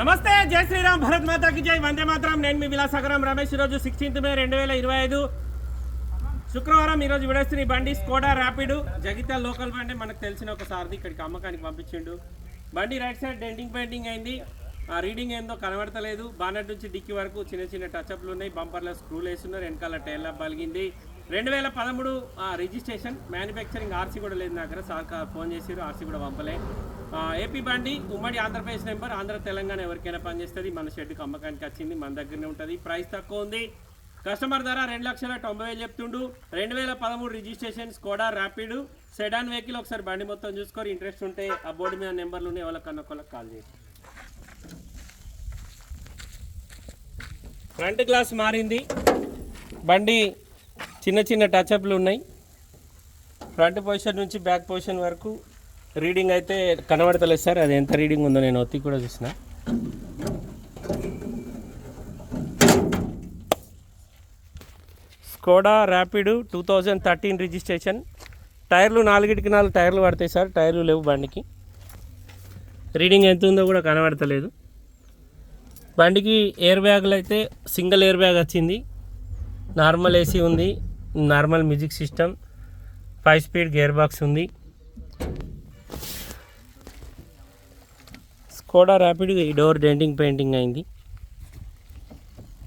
నమస్తే జై శ్రీరామ్ భరత్ మాతాకి జై. వందే మాత్రం. నేను మీ విలాసాగరం రమేష్. ఈరోజు సిక్స్టీన్త్ మే రెండు వేల ఇరవై ఐదు. శుక్రవారం ఈరోజు విడేస్తున్న బండి స్కోడా ర్యాపిడ్ జగిత్యాల లోకల్ బండి. మనకు తెలిసిన ఒక సార్ది ఇక్కడికి అమ్మకానికి పంపించిండు. బండి రైట్ సైడ్ డెంటింగ్ పెయింటింగ్ అయింది. ఆ రీడింగ్ ఏందో కనబడతలేదు. బానెట్ నుంచి డిక్కి వరకు చిన్న చిన్న టచ్అప్లు ఉన్నాయి. బంపర్లో స్క్రూలు వేస్తున్నారు వెనకాల టైల్ పలిగింది రెండు వేల పదమూడు రిజిస్ట్రేషన్ మ్యానుఫ్యాక్చరింగ్ ఆర్సీ కూడా లేదు నా దగ్గర. సార్ ఫోన్ చేసారు ఆర్సీ కూడా పంపలే. ఏపీ బండి ఉమ్మడి ఆంధ్రప్రదేశ్ నెంబర్ ఆంధ్ర తెలంగాణ ఎవరికైనా పనిచేస్తుంది? మన షెడ్కి అమ్మకానికి వచ్చింది మన దగ్గరనే ఉంటుంది. ప్రైస్ తక్కువ ఉంది. కస్టమర్ ధర రెండు లక్షల తొంభై వేలు చెప్తుండు. రెండు వేల పదమూడు registration Skoda Rapid sedan vehicle ఒకసారి బండి మొత్తం చూసుకొని ఇంట్రెస్ట్ ఉంటే ఆ బోర్డు మీద నెంబర్లు ఉన్నాయి ఎవరికన్నా ఒకళ్ళకి కాల్ చేసి ఫ్రంట్ గ్లాస్ మారింది. బండి చిన్న చిన్న టచ్అప్లు ఉన్నాయి. ఫ్రంట్ పొజిషన్ నుంచి బ్యాక్ పొజిషన్ వరకు రీడింగ్ అయితే కనబడతలేదు సార్. అది ఎంత రీడింగ్ ఉందో నేను ఒత్తి కూడా చూసిన. Skoda Rapid two thousand thirteen registration టైర్లు నాలుగిటికి నాలుగు టైర్లు పడతాయి సార్. టైర్లు లేవు బండికి. రీడింగ్ ఎంత ఉందో కూడా కనబడతలేదు. బండికి ఎయిర్ బ్యాగ్లు అయితే సింగిల్ ఎయిర్ బ్యాగ్ వచ్చింది. నార్మల్ ఏసీ ఉంది. Normal music system five speed gear box ఉంది. స్కోడా ర్యాపిడ్ ఈ డోర్ డెంటింగ్ పెయింటింగ్ అయింది.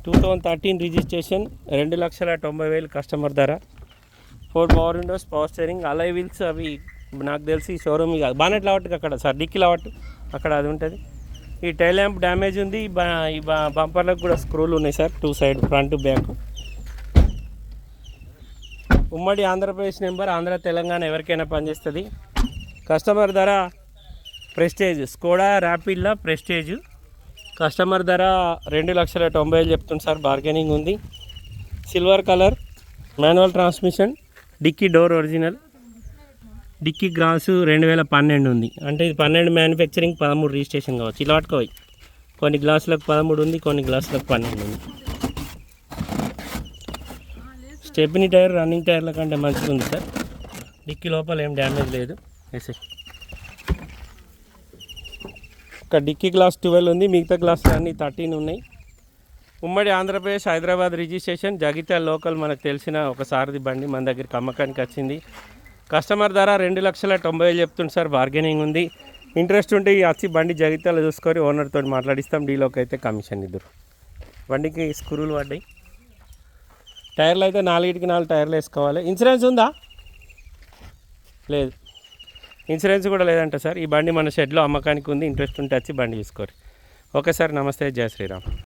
టూ థౌజండ్ థర్టీన్ రిజిస్ట్రేషన్ రెండు లక్షల తొంభై వేలు కస్టమర్ ధర. Four power windows power steering alloy wheels అవి నాకు తెలిసి షోరూమ్ కాదు. బానెట్ లావట్టు అక్కడ సార్ డిక్కి లావట్ అక్కడ అది ఉంటుంది. ఈ టైల్ ల్యాంప్ డ్యామేజ్ ఉంది ఈ బంపర్లకు కూడా స్క్రూలు ఉన్నాయి sir two side front back ఉమ్మడి ఆంధ్రప్రదేశ్ నెంబర్ ఆంధ్ర తెలంగాణ ఎవరికైనా పనిచేస్తుంది. కస్టమర్ ధర ప్రెస్టేజ్. స్కోడా ర్యాపిడ్లా ప్రెస్టేజ్. కస్టమర్ ధర రెండు లక్షల తొంభై వేలు చెప్తుంది సార్. బార్గెనింగ్ ఉంది. Silver colour manual transmission dicky door original dicky grass రెండు వేల పన్నెండు ఉంది. అంటే ఇది పన్నెండు మ్యానుఫ్యాక్చరింగ్ పదమూడు రిజిస్ట్రేషన్ కావచ్చు. ఇలా పట్టుకోవాలి. కొన్ని గ్లాసులకు పదమూడు ఉంది కొన్ని గ్లాసులకు పన్నెండు ఉంది. స్టెప్ని టైర్ రన్నింగ్ టైర్ల కంటే మంచిగా ఉంది సార్. డిక్కీ లోపల ఏం డ్యామేజ్ లేదు. ఎస్ఏ ఒక డిక్కీ క్లాస్ ట్వెల్వ్ ఉంది మిగతా క్లాస్ అన్నీ థర్టీన్ ఉన్నాయి. ఉమ్మడి ఆంధ్రప్రదేశ్ హైదరాబాద్ రిజిస్ట్రేషన్ జగిత్యాల లోకల్ మనకు తెలిసిన ఒక సారథి బండి మన దగ్గరికి అమ్మకానికి వచ్చింది. కస్టమర్ ధర రెండు లక్షల తొంభై వేలు చెప్తుంది సార్ బార్గెనింగ్ ఉంది. ఇంట్రెస్ట్ ఉంటే వచ్చి బండి జగిత్యాల చూసుకొని ఓనర్తో మాట్లాడిస్తాం డీలోకి అయితే కమిషన్ ఇద్దరు. బండికి స్క్రూలు పడ్డాయి. టైర్లు అయితే నాలుగిటికి నాలుగు టైర్లు వేసుకోవాలి. ఇన్సూరెన్స్ ఉందా? లేదు. ఇన్సూరెన్స్ కూడా లేదంట సార్. ఈ బండి మన షెడ్లో అమ్మకానికి ఉంది. ఇంట్రెస్ట్ ఉంటే వచ్చి బండి తీసుకోరు ఓకే సార్. నమస్తే. జయ శ్రీరామ్.